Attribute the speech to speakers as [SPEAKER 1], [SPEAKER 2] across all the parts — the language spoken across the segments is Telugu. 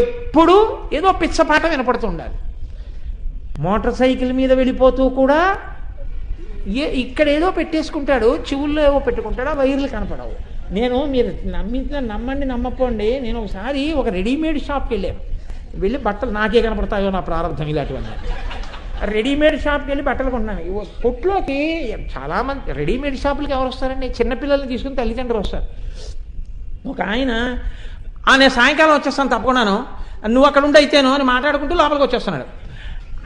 [SPEAKER 1] ఎప్పుడు ఏదో పిచ్చపాట వినపడుతూ ఉండాలి మోటార్ సైకిల్ మీద వెళ్ళిపోతూ కూడా ఏ ఇక్కడ ఏదో పెట్టేసుకుంటాడు చెవుల్లో ఏవో పెట్టుకుంటాడు ఆ వైర్లు కనపడవు. నేను మీరు నమ్మించిన నమ్మండి నమ్మపోండి నేను ఒకసారి ఒక రెడీమేడ్ షాప్కి వెళ్ళాను. వెళ్ళి బట్టలు నాకే కనపడతాయో నా ప్రారంభం ఇలాంటివన్నీ. రెడీమేడ్ షాప్కి వెళ్ళి బట్టలు కొన్నాను. కొట్లోకి చాలామంది రెడీమేడ్ షాపులకి ఎవరు వస్తారండి? చిన్నపిల్లల్ని తీసుకుని తల్లిదండ్రులు వస్తారు. ఒక ఆయన "ఆ, నేను సాయంకాలం వచ్చేస్తాను తప్పకుండాను. నువ్వు అక్కడ ఉండి అయితేను అని మాట్లాడుకుంటూ లోపలికి వచ్చేస్తున్నాడు.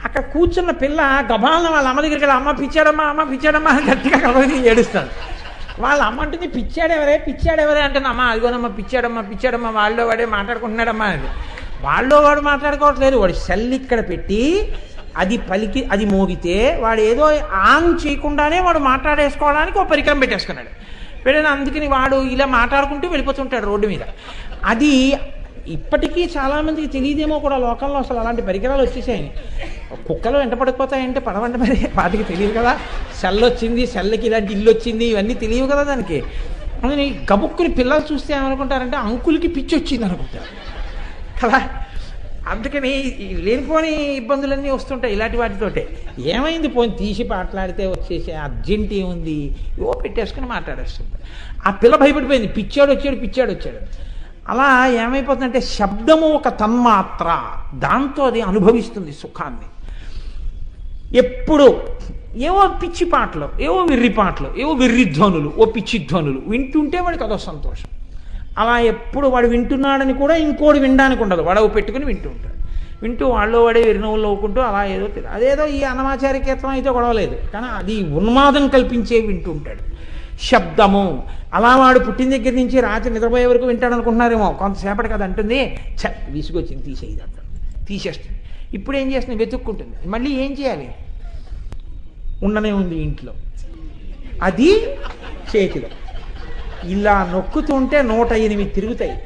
[SPEAKER 1] అక్కడ కూర్చున్న పిల్ల గబాలను వాళ్ళ అమ్మ దగ్గరికి వెళ్ళి అమ్మ పిచ్చాడమ్మా అమ్మ పిచ్చాడమ్మా అని గట్టిగా కబడి ఏడుస్తాను వాళ్ళ అమ్మ అంటుంది పిచ్చాడెవరే పిచ్చాడెవరే అంటున్నా అమ్మ అదిగోనమ్మా పిచ్చాడమ్మా పిచ్చాడమ్మా వాళ్ళో వాడే మాట్లాడుకుంటున్నాడమ్మా అని. వాళ్ళో వాడు మాట్లాడుకోవట్లేదు వాడు సెల్ ఇక్కడ పెట్టి అది పలికి అది మోగితే వాడు ఏదో ఆన్ చేయకుండానే వాడు మాట్లాడేసుకోవడానికి ఒక పరికరం పెట్టేసుకున్నాడు. వెళ్ళిన అందుకని వాడు ఇలా మాట్లాడుకుంటూ వెళ్ళిపోతుంటాడు రోడ్డు మీద. అది ఇప్పటికీ చాలామందికి తెలియదేమో కూడా లోకంలో అసలు అలాంటి పరికరాలు వచ్చేసాయి. కుక్కలు వెంట పడిపోతాయంటే పడవంట మరి. వాటికి తెలియదు కదా. సెల్ వచ్చింది సెల్కి ఇలాంటి ఇల్లు వచ్చింది ఇవన్నీ తెలియవు కదా దానికి. అందుకని గబుక్కుని పిల్లలు చూస్తే ఏమనుకుంటారంటే అంకులకి పిచ్చి వచ్చింది అనుకుంటారు. కదా? అందుకని లేనిపోని ఇబ్బందులన్నీ వస్తుంటాయి ఇలాంటి వాటితోటే. ఏమైంది పోయి తీసి మాట్లాడితే వచ్చేసి అర్జెంట్ ఏముంది? ఏవో పెట్టేసుకుని మాట్లాడేస్తుంది. ఆ పిల్ల భయపడిపోయింది. పిచ్చాడు వచ్చాడు పిచ్చాడు వచ్చాడు. అలా ఏమైపోతుందంటే శబ్దము ఒక తన్మాత్ర. దాంతో అది అనుభవిస్తుంది సుఖాన్ని. ఎప్పుడు ఏవో పిచ్చి పాటలు ఏవో వెర్రి పాటలు ఏవో వెర్రి ధ్వనులు ఓ పిచ్చి ధ్వనులు వింటుంటే వాడికి అదో సంతోషం. అలా ఎప్పుడు వాడు వింటున్నాడని కూడా ఇంకోటి వినడానికి ఉండదు. వాడు పెట్టుకుని వింటూ ఉంటాడు. వింటూ వాళ్ళు వాడే విరినవులు నవ్వుకుంటూ అలా ఏదో అదేదో ఈ అన్నమాచార్య అయితే గొడవలేదు. కానీ అది ఉన్మాదం కల్పించే వింటూ ఉంటాడు. శబ్దము. అలా వాడు పుట్టిన దగ్గర నుంచి రాత్రి నిద్రపోయే వరకు వింటాడు అనుకుంటున్నారేమో కొంతసేపటికి అది అంటుంది చ విసుగొచ్చింది తీసేయదు అంటాడు. తీసేస్తుంది. ఇప్పుడు ఏం చేస్తుంది? వెతుక్కుంటుంది. మళ్ళీ ఏం చేయాలి? ఉండనే ఉంది ఇంట్లో. అది చేతిలో. ఇలా నొక్కుతుంటే నూట ఎనిమిది తిరుగుతాయి.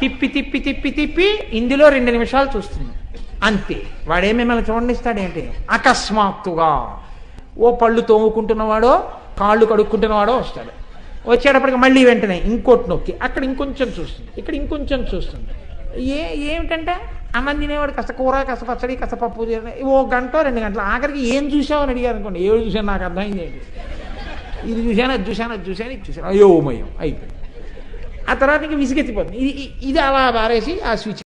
[SPEAKER 1] తిప్పి తిప్పి తిప్పి తిప్పి ఇందులో రెండు నిమిషాలు చూస్తుంది. అంతే. వాడే మిమ్మల్ని చూడనిస్తాడేంటి? అకస్మాత్తుగా ఓ పళ్ళు తోముకుంటున్నవాడో కాళ్ళు కడుక్కుంటున్నవాడో వస్తాడు. వచ్చేటప్పటికి మళ్ళీ వెంటనే ఇంకోటి నొక్కి అక్కడ ఇంకొంచెం చూస్తుంది ఇక్కడ ఇంకొంచెం చూస్తుంది. ఏ ఏమిటంటే అన్నం తినేవాడు కాస్త కూర కాస్త పచ్చడి కాస్త పప్పు ఓ గంట రెండు గంటలు. ఆఖరికి ఏం చూసావని అని అడిగారు అనుకోండి ఏడు చూసాను నాకు అర్థమైంది ఏంటి? ఇది చూశాను? అది చూశాను? అది చూశాను? ఇది చూశాను? అయోమయం అయిపోయింది. ఆ తర్వాత ఇంక విసిగెత్తిపోతుంది. ఇది ఇది అలా బారేసి ఆ స్విచ్